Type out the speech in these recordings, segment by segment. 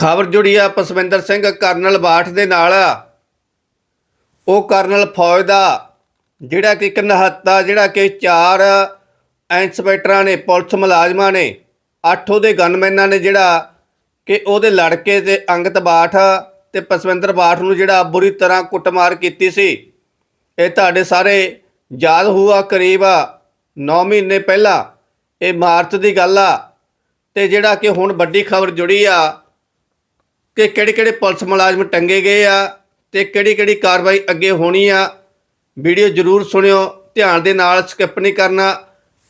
ਖਬਰ ਜੁੜੀ ਆ ਪਸਵਿੰਦਰ ਸਿੰਘ ਕਰਨਲ ਬਾਠ ਦੇ ਨਾਲ। ਉਹ ਕਰਨਲ ਫੌਜ ਦਾ, ਜਿਹੜਾ ਕਿ ਇੱਕ ਨਿਹੱਤਾ ਜਿਹੜਾ ਕਿ ਚਾਰ ਇੰਸਪੈਕਟਰਾਂ ਨੇ, ਪੁਲਿਸ ਮੁਲਾਜ਼ਮਾਂ ਨੇ, ਅੱਠ ਉਹਦੇ ਗਨਮੈਨਾਂ ਨੇ ਜਿਹੜਾ ਕਿ ਉਹਦੇ ਲੜਕੇ ਤੇ ਅੰਗਤ ਬਾਠ ਤੇ ਪਸਵਿੰਦਰ ਬਾਠ ਨੂੰ ਜਿਹੜਾ ਬੁਰੀ ਤਰ੍ਹਾਂ ਕੁੱਟਮਾਰ ਕੀਤੀ ਸੀ। ਇਹ ਤੁਹਾਡੇ ਸਾਰੇ ਯਾਦ ਹੋਊਗਾ, ਕਰੀਬ 9 ਮਹੀਨੇ ਪਹਿਲਾਂ। ਇਹ ਮਾਰਚ ਦੀ ਗੱਲ ਆ। ਤੇ ਜਿਹੜਾ ਕਿ ਹੁਣ ਵੱਡੀ ਖਬਰ ਜੁੜੀ ਆ ਕਿ ਕਿਹੜੇ ਕਿਹੜੇ ਪੁਲਿਸ ਮੁਲਾਜ਼ਮ ਟੰਗੇ ਗਏ ਆ ਤੇ ਕਿਹੜੀ ਕਿਹੜੀ ਕਾਰਵਾਈ ਅੱਗੇ ਹੋਣੀ ਆ ਵੀਡੀਓ ਜਰੂਰ ਸੁਣਿਓ ਧਿਆਨ ਦੇ ਨਾਲ ਸਕਿਪ ਨਹੀਂ ਕਰਨਾ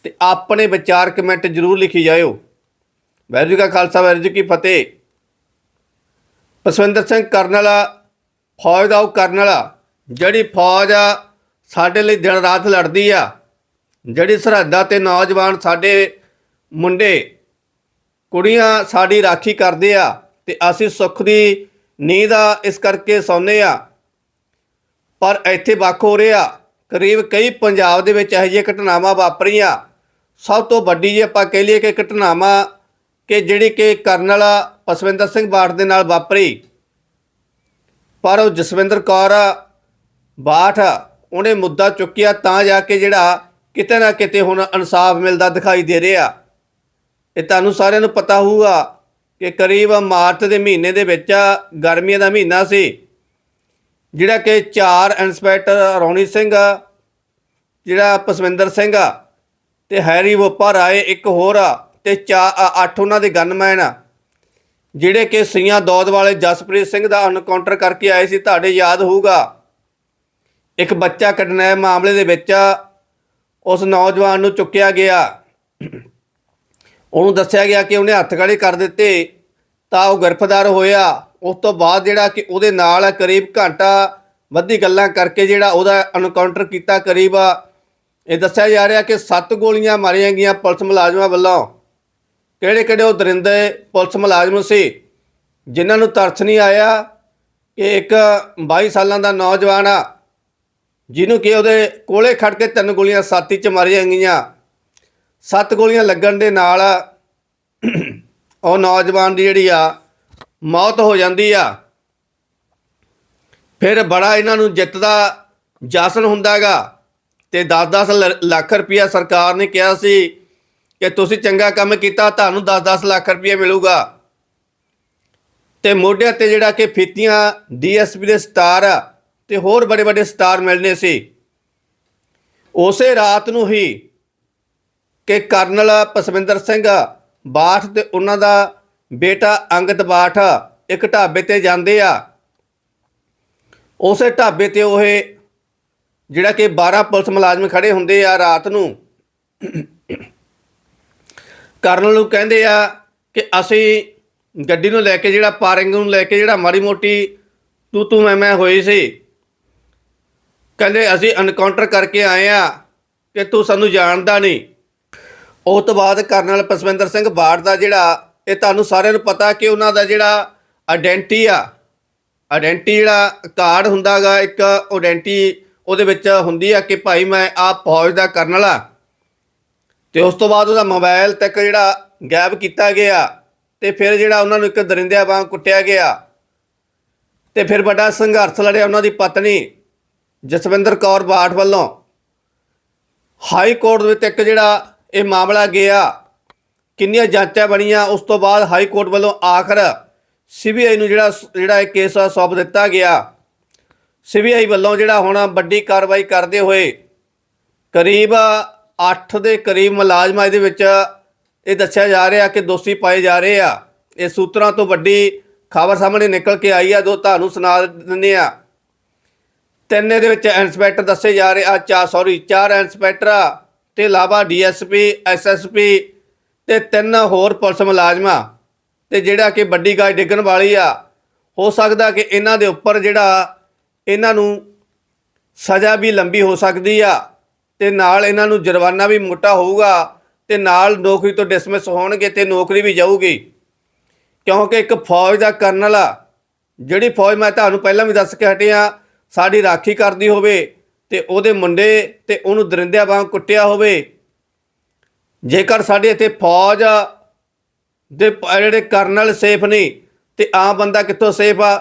ਤੇ ਆਪਣੇ ਵਿਚਾਰ ਕਮੈਂਟ ਜਰੂਰ ਲਿਖੀ ਜਾਇਓ। ਵਾਹਿਗੁਰੂ ਜੀ ਕਾ ਖਾਲਸਾ ਵਾਹਿਗੁਰੂ ਜੀ ਕੀ ਫਤਿਹ। ਪਸਵਿੰਦਰ ਸਿੰਘ ਕਰਨਲ ਆ, ਫੌਜ ਦਾ ਉਹ ਕਰਨਲ ਆ ਜਿਹੜੀ ਫੌਜ ਆ ਸਾਡੇ ਲਈ ਦਿਨ ਰਾਤ ਲੜਦੀ ਆ। ਜਿਹੜੀ ਸਰਹੱਦਾਂ ਤੇ ਨੌਜਵਾਨ ਸਾਡੇ ਮੁੰਡੇ ਕੁੜੀਆਂ ਸਾਡੀ ਰਾਖੀ ਕਰਦੇ ਆ ਤੇ ਅਸੀਂ ਸੁੱਖ ਦੀ ਨੀਂਦ ਆ, ਇਸ ਕਰਕੇ ਸੌਂਦੇ ਆ। ਪਰ ਇੱਥੇ ਵੱਖ ਹੋ ਰਿਹਾ, ਕਰੀਬ ਕਈ ਪੰਜਾਬ ਦੇ ਵਿੱਚ ਇਹੋ ਜਿਹੀਆਂ ਘਟਨਾਵਾਂ ਵਾਪਰੀਆਂ। ਸਭ ਤੋਂ ਵੱਡੀ ਜੇ ਆਪਾਂ ਕਹਿ ਲਈਏ ਕਿ ਘਟਨਾਵਾਂ ਕਿ ਜਿਹੜੀ ਕਿ ਕਰਨਲ ਪਸਵਿੰਦਰ ਸਿੰਘ ਬਾਠ ਦੇ ਨਾਲ ਵਾਪਰੀ। ਪਰ ਉਹ ਜਸਵਿੰਦਰ ਕੌਰ ਬਾਠ, ਉਹਨੇ ਮੁੱਦਾ ਚੁੱਕਿਆ ਤਾਂ ਜਾ ਕੇ ਜਿਹੜਾ ਕਿਤੇ ਨਾ ਕਿਤੇ ਹੁਣ ਇਨਸਾਫ ਮਿਲਦਾ ਦਿਖਾਈ ਦੇ ਰਿਹਾ। ਇਹ ਤੁਹਾਨੂੰ ਸਾਰਿਆਂ ਨੂੰ ਪਤਾ ਹੋਊਗਾ ਕਿ ਕਰੀਬ ਮਾਰਚ ਦੇ ਮਹੀਨੇ ਦੇ ਵਿੱਚ ਗਰਮੀਆਂ ਦਾ ਮਹੀਨਾ ਸੀ, ਜਿਹੜਾ ਕਿ ਚਾਰ ਇੰਸਪੈਕਟਰ ਰੌਣੀ ਸਿੰਘ ਜਿਹੜਾ ਪਸਵਿੰਦਰ ਸਿੰਘ ਆ ਤੇ ਹੈਰੀ ਵੋਪਾ ਰਾਏ ਇੱਕ ਹੋਰ ਆ ਤੇ ਚਾ ਅੱਠ ਉਹਨਾਂ ਦੇ ਗਨਮੈਨ ਆ, ਜਿਹੜੇ ਕਿ ਸੀਆਂ ਦੌਦ ਵਾਲੇ ਜਸਪ੍ਰੀਤ ਸਿੰਘ ਦਾ ਅਨਕਾਊਂਟਰ ਕਰਕੇ ਆਏ ਸੀ, ਤੁਹਾਡੇ ਯਾਦ ਹੋਊਗਾ। ਇੱਕ ਬੱਚਾ ਕਿਡਨੈਪ ਮਾਮਲੇ ਦੇ ਵਿੱਚ ਉਸ ਨੌਜਵਾਨ ਨੂੰ ਚੁੱਕਿਆ ਗਿਆ। ਉਹਨੂੰ ਦੱਸਿਆ ਗਿਆ ਕਿ ਉਹਨੇ ਹੱਥ ਖੜੇ ਕਰ ਦਿੱਤੇ, ਤਾਂ ਉਹ ਗ੍ਰਿਫਤਾਰ ਹੋਇਆ। ਉਸ ਤੋਂ ਬਾਅਦ ਜਿਹੜਾ ਕਿ ਉਹਦੇ ਨਾਲ ਕਰੀਬ ਘੰਟਾ ਵੱਧੀ ਗੱਲਾਂ ਕਰਕੇ ਜਿਹੜਾ ਉਹਦਾ ਐਨਕਾਊਂਟਰ ਕੀਤਾ ਕਰੀਬ, ਇਹ ਦੱਸਿਆ ਜਾ ਰਿਹਾ ਕਿ ਸੱਤ ਗੋਲੀਆਂ ਮਾਰੀਆਂ ਗਈਆਂ ਪੁਲਿਸ ਮੁਲਾਜ਼ਮਾਂ ਵੱਲੋਂ। ਕਿਹੜੇ ਕਿਹੜੇ ਉਹ ਦਰਿੰਦੇ ਪੁਲਿਸ ਮੁਲਾਜ਼ਮ ਸੀ, ਜਿਨ੍ਹਾਂ ਨੂੰ ਤਰਸ ਨਹੀਂ ਆਇਆ ਕਿ ਇੱਕ 22 ਸਾਲਾਂ ਦਾ ਨੌਜਵਾਨ ਆ, ਜਿਹਨੂੰ ਕਿ ਉਹਦੇ ਕੋਲੇ ਖੜ ਕੇ ਤਿੰਨ ਗੋਲੀਆਂ ਸਾਥੀ ਚ ਮਾਰੀਆਂ ਗਈਆਂ। ਸੱਤ ਗੋਲੀਆਂ ਲੱਗਣ ਦੇ ਨਾਲ ਉਹ ਨੌਜਵਾਨ ਦੀ ਜਿਹੜੀ ਆ, ਮੌਤ ਹੋ ਜਾਂਦੀ ਆ। ਫਿਰ ਬੜਾ ਇਹਨਾਂ ਨੂੰ ਜਿੱਤ ਦਾ ਜਸ਼ਨ ਹੁੰਦਾਗਾ ਤੇ 10-10 ਲ- ਲੱਖ ਰੁਪਇਆ ਸਰਕਾਰ ਨੇ ਕਿਹਾ ਸੀ ਕਿ ਤੁਸੀਂ ਚੰਗਾ ਕੰਮ ਕੀਤਾ, ਤੁਹਾਨੂੰ 10-10 ਲੱਖ ਰੁਪਇਆ ਮਿਲੂਗਾ। ਤੇ ਮੋਢਿਆਂ ਤੇ ਜਿਹੜਾ ਕਿ ਫੀਤੀਆਂ ਡੀਐਸਪੀ ਦੇ ਸਟਾਰ ਆ, ਤੇ ਹੋਰ ਬੜੇ ਵੱਡੇ ਸਟਾਰ ਮਿਲਨੇ ਸੀ। ਉਸੇ ਰਾਤ ਨੂੰ ਹੀ ਕਿ ਕਰਨਲ ਪਸਵਿੰਦਰ ਸਿੰਘ ਬਾਠ ਤੇ ਉਹਨਾਂ ਦਾ ਬੇਟਾ ਅੰਗਦ ਬਾਠ ਇੱਕ ਢਾਬੇ ਤੇ ਜਾਂਦੇ ਆ। ਉਸੇ ਢਾਬੇ ਤੇ ਉਹ ਜਿਹੜਾ ਕਿ 12 ਪੁਲਿਸ ਮੁਲਾਜ਼ਮ ਖੜੇ ਹੁੰਦੇ ਆ ਰਾਤ ਨੂੰ। ਕਰਨਲ ਨੂੰ ਕਹਿੰਦੇ ਆ ਕਿ ਅਸੀਂ ਗੱਡੀ ਨੂੰ ਲੈ ਕੇ ਜਿਹੜਾ ਪਾਰਿੰਗ ਨੂੰ ਲੈ ਕੇ ਜਿਹੜਾ ਮਾੜੀ ਮੋਟੀ ਤੂੰ ਤੂੰ ਮੈਂ ਮੈਂ ਹੋਈ ਸੀ। ਕਹਿੰਦੇ ਅਸੀਂ ਐਨਕਾਊਂਟਰ ਕਰਕੇ ਆਏ ਆ ਕਿ ਤੂੰ ਸਾਨੂੰ ਜਾਣਦਾ ਨਹੀਂ। ਉਸ ਤੋਂ ਬਾਅਦ ਕਰਨਲ ਪਸਵਿੰਦਰ ਸਿੰਘ ਬਾੜ ਦਾ ਜਿਹੜਾ, ਇਹ ਤੁਹਾਨੂੰ ਸਾਰਿਆਂ ਨੂੰ ਪਤਾ ਕਿ ਉਹਨਾਂ ਦਾ ਜਿਹੜਾ ਆਇਡੈਂਟੀ ਆ ਆਇਡੈਂਟੀ ਜਿਹੜਾ ਕਾਰਡ ਹੁੰਦਾਗਾ, ਇੱਕ ਆਇਡੈਂਟੀ ਉਹਦੇ ਵਿੱਚ ਹੁੰਦੀ ਆ ਕਿ ਭਾਈ ਮੈਂ ਆ ਫੌਜ ਦਾ ਕਰਨਲ ਆ। ਤੇ ਉਸ ਤੋਂ ਬਾਅਦ ਉਹਦਾ ਮੋਬਾਈਲ ਤੱਕ ਜਿਹੜਾ ਗਾਇਬ ਕੀਤਾ ਗਿਆ, ਤੇ ਫਿਰ ਜਿਹੜਾ ਉਹਨਾਂ ਨੂੰ ਇੱਕ ਦਰਿੰਦਿਆਂ ਵਾਂਗ ਕੁੱਟਿਆ ਗਿਆ। ਤੇ ਫਿਰ ਵੱਡਾ ਸੰਘਰਸ਼ ਲੜਿਆ ਉਹਨਾਂ ਦੀ ਪਤਨੀ ਜਸਵਿੰਦਰ ਕੌਰ ਬਾਠ ਵੱਲੋਂ। ਹਾਈ ਕੋਰਟ ਦੇ ਵਿੱਚ ਇੱਕ ਜਿਹੜਾ ਇਹ ਮਾਮਲਾ ਗਿਆ। ਕਿੰਨੀਆਂ ਜਾਂਚਾਂ ਬਣੀਆਂ, ਉਸ ਤੋਂ ਬਾਅਦ ਹਾਈ ਕੋਰਟ ਵੱਲੋਂ ਆਖਰ ਸੀਬੀਆਈ ਨੂੰ ਜਿਹੜਾ ਜਿਹੜਾ ਇਹ ਕੇਸ ਆ ਸੌਂਪ ਦਿੱਤਾ ਗਿਆ। ਸੀਬੀਆਈ ਵੱਲੋਂ ਜਿਹੜਾ ਹੁਣ ਵੱਡੀ ਕਾਰਵਾਈ ਕਰਦੇ ਹੋਏ ਕਰੀਬ 8 ਦੇ ਕਰੀਬ ਮੁਲਾਜ਼ਮਾਂ ਇਹਦੇ ਵਿੱਚ ਇਹ ਦੱਸਿਆ ਜਾ ਰਿਹਾ ਕਿ ਦੋਸ਼ੀ ਪਾਏ ਜਾ ਰਹੇ ਆ। ਇਹ ਸੂਤਰਾਂ ਤੋਂ ਵੱਡੀ ਖਬਰ ਸਾਹਮਣੇ ਨਿਕਲ ਕੇ ਆਈ ਆ, ਜੋ ਤੁਹਾਨੂੰ ਸੁਣਾ ਦਿੰਦੇ ਆ। ਤਿੰਨ ਇਹਦੇ ਵਿੱਚ ਇੰਸਪੈਕਟਰ ਦੱਸੇ ਜਾ ਰਹੇ ਆ ਚਾ ਸੌਰੀ ਚਾਰ ਇੰਸਪੈਕਟਰ ਤੇ ਇਲਾਵਾ ਡੀਐਸਪੀ, ਐਸਐਸਪੀ ਤੇ ਤਿੰਨ ਹੋਰ ਪੁਲਿਸ ਮੁਲਾਜ਼ਮਾਂ ਤੇ ਜਿਹੜਾ ਕਿ ਵੱਡੀ ਗਾਇ ਡਿੱਗਣ ਵਾਲੀ ਆ, ਹੋ ਸਕਦਾ ਕਿ ਇਹਨਾਂ ਦੇ ਉੱਪਰ ਜਿਹੜਾ ਇਹਨਾਂ ਨੂੰ ਸਜ਼ਾ ਵੀ ਲੰਬੀ ਹੋ ਸਕਦੀ ਆ ਤੇ ਨਾਲ ਇਹਨਾਂ ਨੂੰ ਜੁਰਮਾਨਾ ਵੀ ਮੋਟਾ ਹੋਊਗਾ ਤੇ ਨਾਲ ਨੌਕਰੀ ਤੋਂ ਡਿਸਮਿਸ ਹੋਣਗੇ ਤੇ ਨੌਕਰੀ ਵੀ ਜਾਊਗੀ। ਕਿਉਂਕਿ ਇੱਕ ਫੌਜ ਦਾ ਕਰਨਲ ਆ, ਜਿਹੜੀ ਫੌਜ ਮੈਂ ਤੁਹਾਨੂੰ ਪਹਿਲਾਂ ਵੀ ਦੱਸ ਕੇ ਹਟਿਆ, ਸਾਡੀ ਰਾਖੀ ਕਰਦੀ ਹੋਵੇ ਤੇ ਉਹਦੇ ਮੁੰਡੇ ਤੇ ਉਹਨੂੰ ਦਰਿੰਦਿਆਂ ਵਾਂਗ ਕੁੱਟਿਆ ਹੋਵੇ। ਜੇਕਰ ਸਾਡੇ ਇੱਥੇ ਫੌਜ ਦੇ ਜਿਹੜੇ ਕਰਨਲ ਸੇਫ ਨਹੀਂ ਤੇ ਆਮ ਬੰਦਾ ਕਿੱਥੋਂ ਸੇਫ ਆ?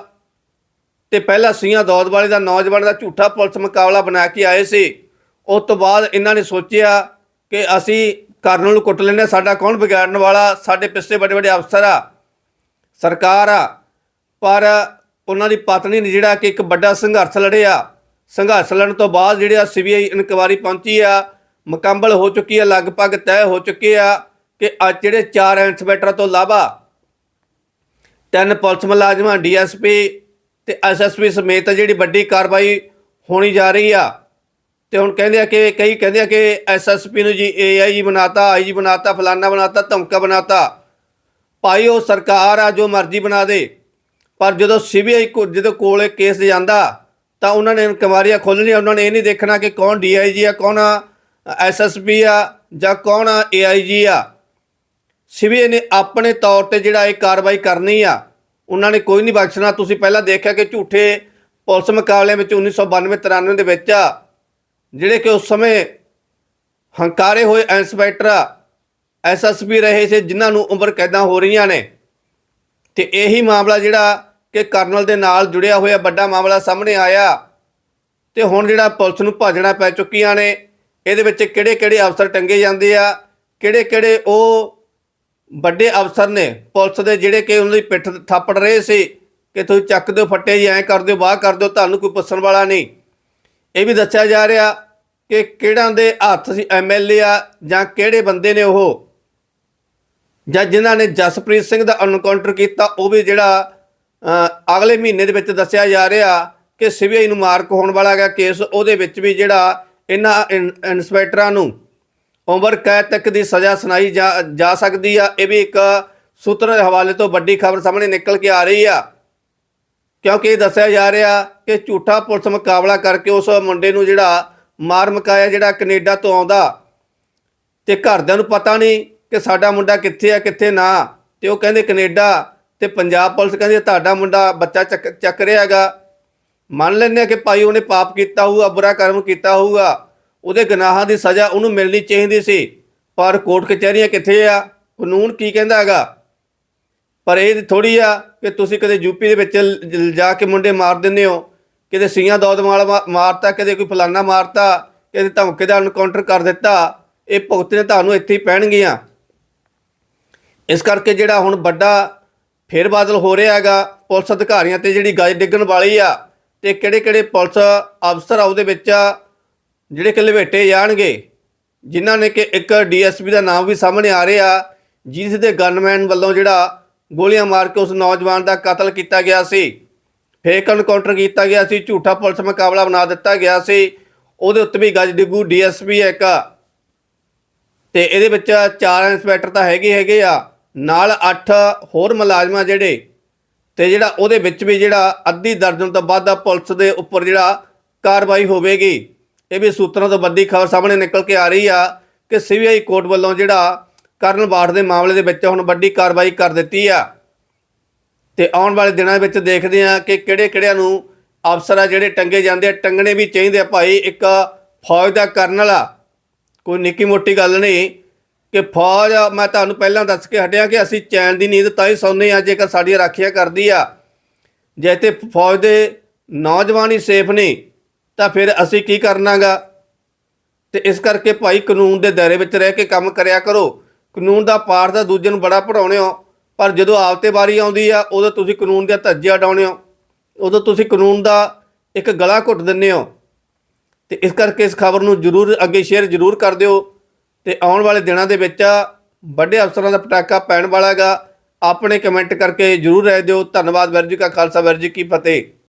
ਤੇ ਪਹਿਲਾਂ ਸੀਆਂ ਦੌਦ ਵਾਲੇ ਦਾ, ਨੌਜਵਾਨ ਦਾ ਝੂਠਾ ਪੁਲਿਸ ਮੁਕਾਬਲਾ ਬਣਾ ਕੇ ਆਏ ਸੀ। ਉਸ ਤੋਂ ਬਾਅਦ ਇਹਨਾਂ ਨੇ ਸੋਚਿਆ ਕਿ ਅਸੀਂ ਕਰਨਲ ਨੂੰ ਕੁੱਟ ਲੈਣੇ ਸਾਡਾ ਕੌਣ ਵਿਗਾੜਨ ਵਾਲਾ? ਸਾਡੇ ਪਿੱਛੇ ਵੱਡੇ ਵੱਡੇ ਅਫਸਰ ਆ, ਸਰਕਾਰ ਆ। ਪਰ ਉਹਨਾਂ ਦੀ ਪਤਨੀ ਨੇ ਜਿਹੜਾ ਕਿ ਇੱਕ ਵੱਡਾ ਸੰਘਰਸ਼ ਲੜਿਆ। ਸੰਘਰਸ਼ ਲੜਨ ਤੋਂ ਬਾਅਦ ਜਿਹੜਾ ਸੀਬੀਆਈ ਇਨਕੁਆਰੀ ਪਹੁੰਚੀ ਆ, ਮੁਕੰਮਲ ਹੋ ਚੁੱਕੀ ਆ, ਲਗਭਗ ਤੈਅ ਹੋ ਚੁੱਕੇ ਆ ਕਿ ਅੱਜ ਜਿਹੜੇ ਚਾਰ ਇੰਸਪੈਕਟਰਾਂ ਤੋਂ ਇਲਾਵਾ ਤਿੰਨ ਪੁਲਿਸ ਮੁਲਾਜ਼ਮਾਂ, ਡੀਐਸਪੀ ਤੇ ਐਸਐਸਪੀ ਸਮੇਤ ਜਿਹੜੀ ਵੱਡੀ ਕਾਰਵਾਈ ਹੋਣੀ ਜਾ ਰਹੀ ਆ। ਤੇ ਹੁਣ ਕਹਿੰਦੇ ਆ ਕਿ, ਕਈ ਕਹਿੰਦੇ ਆ ਕਿ ਐਸਐਸਪੀ ਨੂੰ ਜੀ ਏਆਈਜੀ ਬਣਾਤਾ ਆਈਜੀ ਬਣਾਤਾ, ਫਲਾਨਾ ਬਣਾਤਾ, ਧਮਕਾ ਬਣਾਤਾ। ਭਾਈ ਉਹ ਸਰਕਾਰ ਆ ਜੋ ਮਰਜ਼ੀ ਬਣਾ ਦੇ, ਪਰ ਜਦੋਂ ਸੀਬੀਆਈ ਕੋ, ਜਦੋਂ ਕੋਲੇ ਕੇਸ ਜਾਂਦਾ ਤਾਂ ਉਹਨਾਂ ਨੇ ਇਨਕੁਆਰੀਆਂ ਖੋਲ੍ਹਣੀਆਂ ਉਹਨਾਂ ਨੇ ਇਹ ਨਹੀਂ ਦੇਖਣਾ ਕਿ ਕੌਣ ਡੀਆਈਜੀ ਆ, ਕੌਣ ਐਸਐਸਪੀ ਆ ਜਾਂ ਕੌਣ ਏਆਈਜੀ ਆ। ਸੀਬੀਆਈ ਨੇ ਆਪਣੇ ਤੌਰ ਤੇ ਜਿਹੜਾ ਇਹ ਕਾਰਵਾਈ ਕਰਨੀ ਆ, ਉਹਨਾਂ ਨੇ ਕੋਈ ਨਹੀਂ ਬਖਸ਼ਣਾ। ਤੁਸੀਂ ਪਹਿਲਾਂ ਦੇਖਿਆ ਕਿ ਝੂਠੇ ਪੁਲਿਸ ਮੁਕਾਬਲੇ ਵਿੱਚ 1992 93 ਦੇ ਵਿੱਚ ਆ, ਜਿਹੜੇ ਕਿ ਉਸ ਸਮੇਂ ਹੰਕਾਰੇ ਹੋਏ ਇੰਸਪੈਕਟਰ ਐਸਐਸਪੀ ਰਹੇ ਸੀ, ਜਿਨ੍ਹਾਂ ਨੂੰ ਉਮਰ ਕੈਦਾਂ ਹੋ ਰਹੀਆਂ ਨੇ। ਤੇ ਇਹੀ ਮਾਮਲਾ ਜਿਹੜਾ ਕਿ ਕਰਨਲ ਦੇ ਨਾਲ ਜੁੜਿਆ ਹੋਇਆ ਵੱਡਾ ਮਾਮਲਾ ਸਾਹਮਣੇ ਆਇਆ ਤੇ ਹੁਣ ਜਿਹੜਾ ਪੁਲਿਸ ਨੂੰ ਭਾਜਣਾ ਪੈ ਚੁੱਕੀਆਂ ਨੇ, ਇਹਦੇ ਵਿੱਚ ਕਿਹੜੇ ਕਿਹੜੇ ਅਫਸਰ ਟੰਗੇ ਜਾਂਦੇ ਆ ਕਿਹੜੇ ਕਿਹੜੇ ਉਹ ਵੱਡੇ ਅਫਸਰ ਨੇ ਪੁਲਿਸ ਦੇ ਜਿਹੜੇ ਕਿ ਉਹਨਾਂ ਦੀ ਪਿੱਠ ਥਾਪੜ ਰਹੇ ਸੀ ਕਿ ਤੁਸੀਂ ਚੱਕ ਦਿਓ ਫੱਟੇ ਜੀ, ਐਂ ਕਰ ਦਿਓ ਬਾਹ ਕਰ ਦਿਓ, ਤੁਹਾਨੂੰ ਕੋਈ ਪੁੱਛਣ ਵਾਲਾ ਨਹੀਂ। ਇਹ ਵੀ ਦੱਸਿਆ ਜਾ ਰਿਹਾ ਕਿ ਕਿਹੜਾਂ ਦੇ ਹੱਥ ਸੀ ਐਮਐਲਏ ਆ ਜਾਂ ਕਿਹੜੇ ਬੰਦੇ ਨੇ ਉਹ? ਜਾਂ ਜਿਨ੍ਹਾਂ ਨੇ ਜਸਪ੍ਰੀਤ ਸਿੰਘ ਦਾ ਐਨਕਾਊਂਟਰ ਕੀਤਾ, ਉਹ ਵੀ ਜਿਹੜਾ ਅਗਲੇ ਮਹੀਨੇ ਦੇ ਵਿੱਚ ਦੱਸਿਆ ਜਾ ਰਿਹਾ ਕਿ ਸੀਬੀਆਈ ਨੂੰ ਮਾਰਕ ਹੋਣ ਵਾਲਾ ਹੈਗਾ ਕੇਸ। ਉਹਦੇ ਵਿੱਚ ਵੀ ਜਿਹੜਾ ਇਹਨਾਂ ਇਨ- ਇੰਸਪੈਕਟਰਾਂ ਨੂੰ ਉਮਰ ਕੈਦ ਤੱਕ ਦੀ ਸਜ਼ਾ ਸੁਣਾਈ ਜਾ ਜਾ ਸਕਦੀ ਆ। ਇਹ ਵੀ ਇੱਕ ਸੂਤਰ ਦੇ ਹਵਾਲੇ ਤੋਂ ਵੱਡੀ ਖਬਰ ਸਾਹਮਣੇ ਨਿਕਲ ਕੇ ਆ ਰਹੀ ਆ। ਕਿਉਂਕਿ ਇਹ ਦੱਸਿਆ ਜਾ ਰਿਹਾ ਕਿ ਝੂਠਾ ਪੁਲਿਸ ਮੁਕਾਬਲਾ ਕਰਕੇ ਉਸ ਮੁੰਡੇ ਨੂੰ ਜਿਹੜਾ ਮਾਰ ਮਕਾਇਆ ਜਿਹੜਾ ਕੈਨੇਡਾ ਤੋਂ ਆਉਂਦਾ ਤੇ ਘਰਦਿਆਂ ਨੂੰ ਪਤਾ ਨਹੀਂ ਕਿ ਸਾਡਾ ਮੁੰਡਾ ਕਿੱਥੇ ਆ, ਕਿੱਥੇ ਨਾ। ਤੇ ਉਹ ਕਹਿੰਦੇ ਕੈਨੇਡਾ ਤੇ ਪੰਜਾਬ ਪੁਲਿਸ ਕਹਿੰਦੀ ਤੁਹਾਡਾ ਮੁੰਡਾ ਬੱਚਾ ਚੱਕ ਚੱਕ ਰਿਹਾ ਹੈਗਾ। ਮੰਨ ਲੈਂਦੇ ਆ ਕਿ ਭਾਈ ਉਹਨੇ ਪਾਪ ਕੀਤਾ ਹੋਊਗਾ, ਬੁਰਾ ਕਰਮ ਕੀਤਾ ਹੋਊਗਾ। ਉਹਦੇ ਗੁਨਾਹਾਂ ਦੀ ਸਜ਼ਾ ਉਹਨੂੰ ਮਿਲਣੀ ਚਾਹੀਦੀ ਸੀ। ਪਰ ਕੋਰਟ ਕਚਹਿਰੀਆਂ ਕਿੱਥੇ ਆ? ਕਾਨੂੰਨ ਕੀ ਕਹਿੰਦਾ ਹੈਗਾ? ਪਰ ਇਹ ਥੋੜੀ ਆ ਕਿ ਤੁਸੀਂ ਕਦੇ ਯੂਪੀ ਦੇ ਵਿੱਚ ਜਾ ਕੇ ਮੁੰਡੇ ਮਾਰ ਦਿੰਦੇ ਹੋ। ਕਿਤੇ ਸੀਆਂ ਦੌਦ ਮਾਲ ਮਾ- ਮਾਰਤਾ, ਕਿਤੇ ਕੋਈ ਫਲਾਨਾ ਮਾਰਤਾ, ਕਿਤੇ ਧਮਕੇ ਦਾ ਐਨਕਾਊਂਟਰ ਕਰ ਦਿੱਤਾ। ਇਹ ਭੁਗਤਣੇ ਤੁਹਾਨੂੰ ਇੱਥੇ ਹੀ ਪੈਣਗੀਆਂ। ਇਸ ਕਰਕੇ ਜਿਹੜਾ ਹੁਣ ਵੱਡਾ ਫੇਰ ਬਾਦਲ ਹੋ ਰਿਹਾ ਹੈਗਾ ਪੁਲਿਸ ਅਧਿਕਾਰੀਆਂ ਤੇ ਜਿਹੜੀ ਗੱਜ ਡਿੱਗਣ ਵਾਲੀ ਆ ਤੇ ਕਿਹੜੇ ਕਿਹੜੇ ਪੁਲਿਸ ਅਫਸਰ ਆ ਉਹਦੇ ਵਿੱਚ ਜਿਹੜੇ ਕਿ ਲਵੇਟੇ ਜਾਣਗੇ, ਜਿਨ੍ਹਾਂ ਨੇ ਕਿ ਇੱਕ ਡੀਐਸਪੀ ਦਾ ਨਾਮ ਵੀ ਸਾਹਮਣੇ ਆ ਰਿਹਾ, ਜਿਸ ਦੇ ਗਨਮੈਨ ਵੱਲੋਂ ਜਿਹੜਾ ਗੋਲੀਆਂ ਮਾਰ ਕੇ ਉਸ ਨੌਜਵਾਨ ਦਾ ਕਤਲ ਕੀਤਾ ਗਿਆ ਸੀ। ਫੇਕ ਐਨਕਾਊਂਟਰ ਕੀਤਾ ਗਿਆ ਸੀ, ਝੂਠਾ ਪੁਲਿਸ ਮੁਕਾਬਲਾ ਬਣਾ ਦਿੱਤਾ ਗਿਆ ਸੀ। ਉਹਦੇ ਉੱਤੇ ਵੀ ਗੱਜ ਡਿੱਗੂ ਡੀਐਸਪੀ ਇੱਕ। ਤੇ ਇਹਦੇ ਵਿੱਚ ਚਾਰ ਇੰਸਪੈਕਟਰ ਤਾਂ ਹੈਗੇ ਹੈਗੇ ਆ। ਨਾਲ 8 ਹੋਰ ਮੁਲਾਜ਼ਮਾਂ ਜਿਹੜੇ ਤੇ ਜਿਹੜਾ ਉਹਦੇ ਵਿੱਚ ਵੀ ਜਿਹੜਾ ਅੱਧੀ ਦਰਜਨ ਤੋਂ ਵੱਧ ਪੁਲਿਸ ਦੇ ਉੱਪਰ ਜਿਹੜਾ ਕਾਰਵਾਈ ਹੋਵੇਗੀ, ਇਹ ਵੀ ਸੂਤਰਾਂ ਤੋਂ ਵੱਡੀ ਖਬਰ ਸਾਹਮਣੇ ਨਿਕਲ ਕੇ ਆ ਰਹੀ ਆ ਕਿ ਸੀਬੀਆਈ ਕੋਰਟ ਵੱਲੋਂ ਜਿਹੜਾ ਕਰਨ ਬਾੜ ਦੇ ਮਾਮਲੇ ਦੇ ਵਿੱਚ ਹੁਣ ਵੱਡੀ ਕਾਰਵਾਈ ਕਰ ਦਿੱਤੀ ਆ। ਤੇ ਆਉਣ ਵਾਲੇ ਦਿਨਾਂ ਵਿੱਚ ਦੇਖਦੇ ਆ ਕਿ ਕਿਹੜੇ ਕਿਹੜਿਆਂ ਨੂੰ ਅਫਸਰ ਆ ਜਿਹੜੇ ਟੰਗੇ ਜਾਂਦੇ ਆ, ਟੰਗਣੇ ਵੀ ਚਾਹੀਦੇ ਆ ਭਾਈ ਇੱਕ ਫੌਜ ਦਾ ਕਰਨਲ ਆ ਕੋਈ ਨਿੱਕੀ ਮੋਟੀ ਗੱਲ ਨਹੀਂ ਕਿ ਫੌਜ, ਮੈਂ ਤੁਹਾਨੂੰ ਪਹਿਲਾਂ ਦੱਸ ਕੇ ਹਟਿਆ ਕਿ ਅਸੀਂ ਚੈਨ ਦੀ ਨੀਂਦ ਤਾਂ ਹੀ ਸੌਂਦੇ ਆ ਜੇਕਰ ਸਾਡੀ ਰਾਖੀਆਂ ਕਰਦੀ ਆ। ਜੇ ਤੇ ਫੌਜ ਦੇ ਨੌਜਵਾਨ ਹੀ ਸੇਫ ਨੇ, ਤਾਂ ਫਿਰ ਅਸੀਂ ਕੀ ਕਰਨਾਗਾ? ਤੇ ਇਸ ਕਰਕੇ ਭਾਈ ਕਾਨੂੰਨ ਦੇ ਦਾਇਰੇ ਵਿੱਚ ਰਹਿ ਕੇ ਕੰਮ ਕਰਿਆ ਕਰੋ। ਕਾਨੂੰਨ ਦਾ ਪਾਠ ਤਾਂ ਦੂਜੇ ਨੂੰ ਬੜਾ ਪੜਾਉਣੇ ਹੋ ਪਰ ਜਦੋਂ ਆਪ ਤੇ ਵਾਰੀ ਆਉਂਦੀ ਆ, ਉਦੋਂ ਤੁਸੀਂ ਕਾਨੂੰਨ ਦੇ ਧੱਜੇ ਉਡਾਉਣੇ ਹੋ ਉਦੋਂ ਤੁਸੀਂ ਕਾਨੂੰਨ ਦਾ ਇੱਕ ਗਲਾ ਘੁੱਟ ਦਿੰਦੇ ਹੋ। ਤੇ ਇਸ ਕਰਕੇ ਇਸ ਖਬਰ ਨੂੰ ਜਰੂਰ ਅੱਗੇ ਸ਼ੇਅਰ ਜਰੂਰ ਕਰ ਦਿਓ। ਤੇ ਆਉਣ ਵਾਲੇ ਦਿਨਾਂ ਦੇ ਵਿੱਚ ਵੱਡੇ ਅਫਸਰਾਂ ਦਾ ਪਟਾਕਾ ਪੈਣ ਵਾਲਾ ਹੈਗਾ। ਆਪਣੇ ਕਮੈਂਟ ਕਰਕੇ ਜਰੂਰ ਰਹਿ ਦਿਓ। ਧੰਨਵਾਦ ਵੈਰਜੀ ਕਾ ਖਾਲਸਾ ਵੈਰ ਜੀ ਕੀ ਫਤਿਹ।